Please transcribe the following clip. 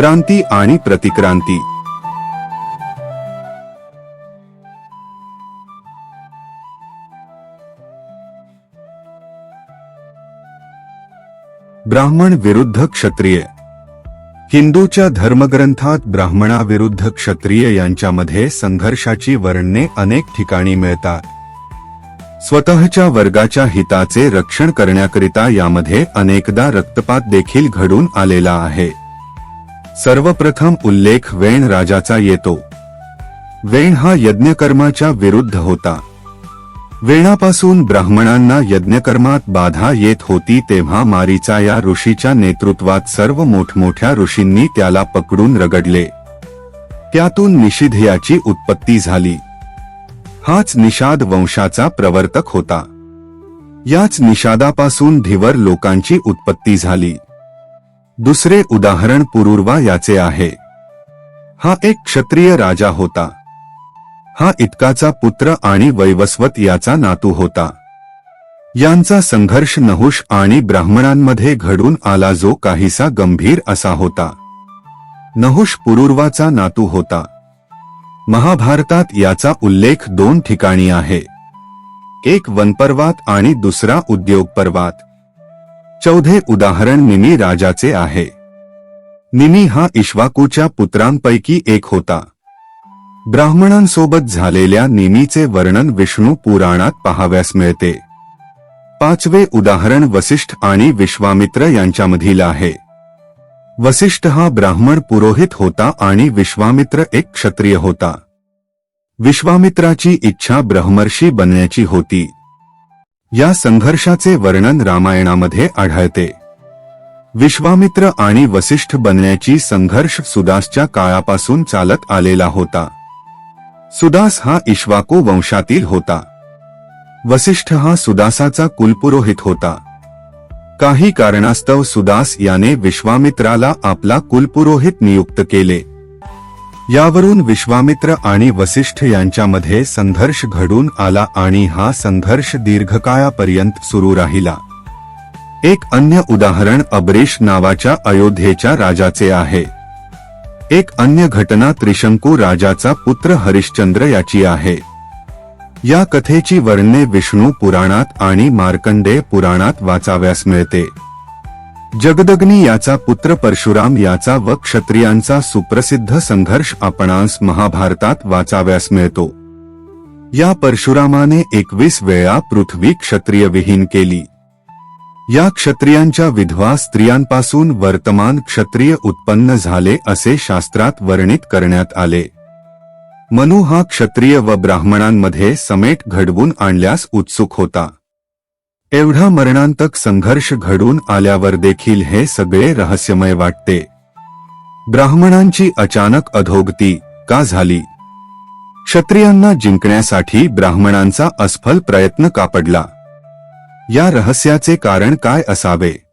क्रांती आणि प्रतिक्रांती. ब्राह्मण विरुद्ध क्षत्रिय. हिंदूच्या धर्मग्रंथात ब्राह्मणाविरुद्ध क्षत्रिय यांच्यामध्ये संघर्षाची वर्णने अनेक ठिकाणी मिळतात. स्वतःच्या वर्गाच्या हिताचे रक्षण करण्याकरिता यामध्ये अनेकदा रक्तपात देखील घडून आलेला आहे. सर्वप्रथम उल्लेख वेण राजाचा येतो. वेण हा यज्ञकर्माच्या विरुद्ध होता. वेणापासून ब्राह्मणांना यज्ञकर्मात बाधा येत होती तेव्हा मारीचा या ऋषीच्या नेतृत्वात सर्व मोठमोठ्या ऋषींनी त्याला पकडून रगडले. त्यातून निषिध उत्पत्ती झाली. हाच निषाद वंशाचा प्रवर्तक होता. याच निषादापासून धिवर लोकांची उत्पत्ती झाली. दुसरे उदाहरण पुरुर्वा याचे आहे. हा एक क्षत्रिय राजा होता. हा इतकाचा पुत्र आणि वैवस्वत याचा नातू होता. यांचा संघर्ष नहुष आणि ब्राह्मणांमध्ये घडून आला जो काहीसा गंभीर असा होता. नहुष पुरुर्वाचा नातू होता. महाभारतात याचा उल्लेख दोन ठिकाणी आहे. एक वनपर्वात आणि दुसरा उद्योग पर्वात चौथे उदाहरण निमी राजाचे आहे. निमी हा इश्वाकूच्या पुत्रांपैकी एक होता. ब्राह्मणांसोबत झालेल्या निमीचे वर्णन विष्णू पुराणात पाहाव्यास मिळते. पाचवे उदाहरण वसिष्ठ आणि विश्वामित्र यांच्यामधील आहे. वसिष्ठ हा ब्राह्मण पुरोहित होता आणि विश्वामित्र एक क्षत्रिय होता. विश्वामित्राची इच्छा ब्रह्मर्षी बनण्याची होती. या संघर्षाचे वर्णन रामायणामध्ये आढळते. विश्वामित्र आणि वसिष्ठ बनण्याची संघर्ष सुदासच्या काळापासून चालत आलेला होता. सुदास हा इश्वाको वंशातील होता. वसिष्ठ हा सुदासाचा कुलपुरोहित होता. काही कारणास्तव सुदास याने विश्वामित्राला आपला कुलपुरोहित नियुक्त केले. यावरून विश्वामित्र आणि वसिष्ठ यांच्यामध्ये संघर्ष घडून आला आणि हा संघर्ष दीर्घकाळापर्यंत सुरू राहिला. एक अन्य उदाहरण अबरीश नावाच्या अयोध्येच्या राजाचे आहे. एक अन्य घटना त्रिशंकू राजाचा पुत्र हरिश्चंद्र याची आहे. या कथेची वर्णने विष्णू पुराणात आणि मार्कंडेय पुराणात वाचाव्यास मिळते. जगदग्नी याचा पुत्र परशुराम याचा व क्षत्रियांचा सुप्रसिद्ध संघर्ष आपणास महाभारतात वाचाव्यास मिळतो. या परशुरामाने एकवीस वेळा पृथ्वी क्षत्रियविहीन केली. या क्षत्रियांच्या विधवा स्त्रियांपासून वर्तमान क्षत्रिय उत्पन्न झाले असे शास्त्रात वर्णित करण्यात आले. मनु हा क्षत्रिय व ब्राह्मणांमध्ये समेट घडवून आणल्यास उत्सुक होता. एवढा मरणांतक संघर्ष घडून आल्यावर देखील हे सगळे रहस्यमय वाटते. ब्राह्मणांची अचानक अधोगती का झाली? क्षत्रियांना जिंकण्यासाठी ब्राह्मणांचा अस्फल प्रयत्न कापडला या रहस्याचे कारण काय असावे?